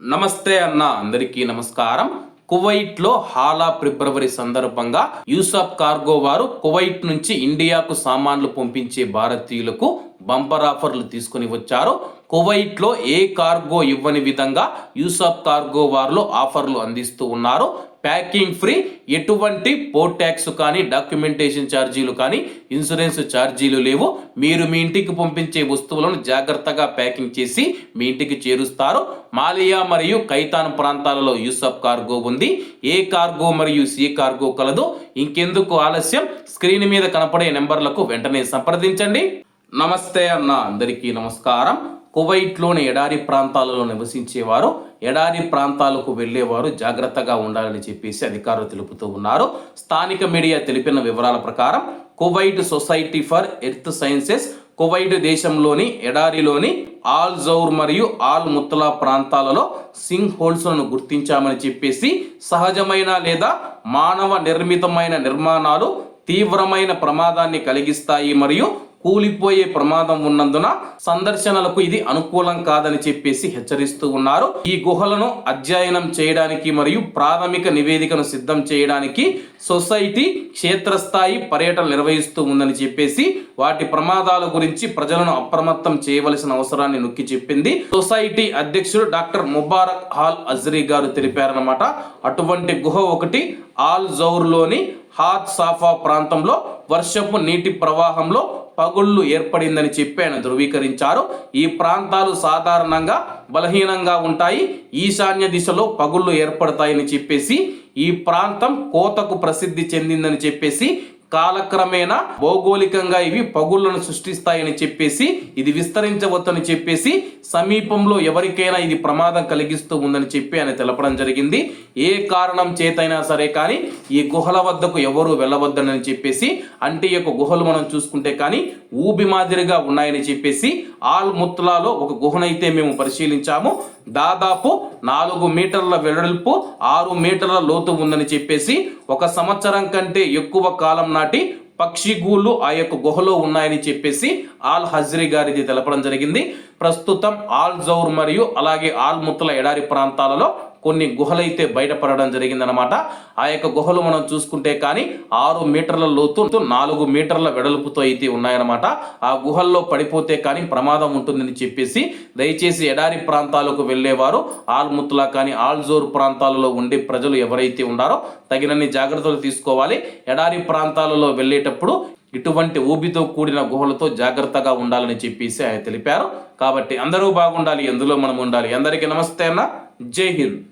నమస్తే అన్న అందరికీ నమస్కారం. కువైట్లో హాలా ఫిబ్రవరి సందర్భంగా యూసఫ్ కార్గో వారు కువైట్ నుంచి ఇండియాకు సామాన్లు పంపించే భారతీయులకు బంపర్ ఆఫర్లు తీసుకుని వచ్చారు. కువైట్లో ఏ కార్గో ఇవ్వని విధంగా యూసఫ్ కార్గో వారు ఆఫర్లు అందిస్తూ ఉన్నారు. ప్యాకింగ్ ఫ్రీ ఎటువంటి పోర్ట్ ట్యాక్స్ కానీ డాక్యుమెంటేషన్ ఛార్జీలు కానీ ఇన్సూరెన్స్ ఛార్జీలు లేవు. మీరు మీ ఇంటికి పంపించే వస్తువులను జాగ్రత్తగా ప్యాకింగ్ చేసి మీ ఇంటికి చేరుస్తారు. మాలియా మరియు కైతాన్ ప్రాంతాలలో యూసఫ్ కార్గో ఉంది. ఏ కార్గో మరియు సి కార్గో కలదు. ఇంకెందుకు ఆలస్యం? స్క్రీన్ మీద కనపడే నెంబర్లకు వెంటనే సంప్రదించండి. నమస్తే అన్న అందరికీ నమస్కారం. కువైట్లోని ఎడారి ప్రాంతాలలో నివసించేవారు ఎడారి ప్రాంతాలకు వెళ్ళేవారు జాగ్రత్తగా ఉండాలని చెప్పేసి అధికారులు తెలుపుతూ ఉన్నారు. స్థానిక మీడియా తెలిపిన వివరాల ప్రకారం Kuwait society for earth sciences Kuwait దేశంలోని ఎడారిలోని ఆల్ జౌర్ మరియు ఆల్ ముత్తలా ప్రాంతాలలో సింగ్ హోల్స్లను గుర్తించామని చెప్పేసి సహజమైన లేదా మానవ నిర్మితమైన నిర్మాణాలు తీవ్రమైన ప్రమాదాన్ని కలిగిస్తాయి మరియు కూలిపోయే ప్రమాదం ఉన్నందున సందర్శనలకు ఇది అనుకూలం కాదని చెప్పేసి హెచ్చరిస్తూ ఉన్నారు. ఈ గుహలను అధ్యయనం చేయడానికి మరియు ప్రాథమిక నివేదికను సిద్ధం చేయడానికి సొసైటీ క్షేత్రస్థాయి పర్యటన నిర్వహిస్తూ ఉందని చెప్పేసి వాటి ప్రమాదాల గురించి ప్రజలను అప్రమత్తం చేయవలసిన అవసరాన్ని నొక్కి చెప్పింది. సొసైటీ అధ్యక్షుడు డాక్టర్ ముబారక్ హాల్ అజ్రీ గారు తెలిపారనమాట అటువంటి గుహ ఒకటి ఆల్ జౌర్లోని హాత్ సాఫా ప్రాంతంలో వర్షపు నీటి ప్రవాహంలో పగుళ్ళు ఏర్పడిందని చెప్పి ఆయన ధృవీకరించారు. ఈ ప్రాంతాలు సాధారణంగా బలహీనంగా ఉంటాయి. ఈశాన్య దిశలో పగుళ్ళు ఏర్పడతాయని చెప్పేసి ఈ ప్రాంతం కోతకు ప్రసిద్ధి చెందిందని చెప్పేసి కాలక్రమేణా భౌగోళికంగా ఇవి పగుళ్ళను సృష్టిస్తాయని చెప్పేసి ఇది విస్తరించవచ్చని చెప్పేసి సమీపంలో ఎవరికైనా ఇది ప్రమాదం కలిగిస్తూ ఉందని చెప్పి ఆయన తెలపడం జరిగింది. ఏ కారణం చేతైనా సరే కానీ ఈ గుహల వద్దకు ఎవరు వెళ్ళవద్దనని చెప్పేసి అంటే ఈ యొక్క గుహలు మనం చూసుకుంటే కానీ ఊబి మాదిరిగా ఉన్నాయని చెప్పేసి ఆల్ ముత్లాలో ఒక గుహనైతే మేము పరిశీలించాము. దాదాపు నాలుగు మీటర్ల వెడల్పు ఆరు మీటర్ల లోతు ఉందని చెప్పేసి ఒక సంవత్సరం కంటే ఎక్కువ కాలం నాటి పక్షిగూళ్ళు ఆ యొక్క గుహలో ఉన్నాయని చెప్పేసి ఆల్ హజ్రీ గారిది తెలపడం జరిగింది. ప్రస్తుతం ఆల్ జౌర్ మరియు అలాగే ఆల్ ముత్తల ఎడారి ప్రాంతాలలో కొన్ని గుహలైతే బయటపడడం జరిగిందనమాట ఆ యొక్క గుహలు మనం చూసుకుంటే కానీ ఆరు మీటర్ల లోతు నాలుగు మీటర్ల వెడల్పుతో అయితే ఉన్నాయన్నమాట. ఆ గుహల్లో పడిపోతే కానీ ప్రమాదం ఉంటుందని చెప్పేసి దయచేసి ఎడారి ప్రాంతాలకు వెళ్ళేవారు. ఆల్ ముత్లా కానీ ఆల్జోర్ ప్రాంతాలలో ఉండే ప్రజలు ఎవరైతే ఉన్నారో తగినన్ని జాగ్రత్తలు తీసుకోవాలి. ఎడారి ప్రాంతాలలో వెళ్ళేటప్పుడు ఇటువంటి ఊబితో కూడిన గుహలతో జాగ్రత్తగా ఉండాలని చెప్పేసి ఆయన తెలిపారు. కాబట్టి అందరూ బాగుండాలి ఎందులో మనం ఉండాలి. అందరికీ నమస్తే అన్న. जय हिंद।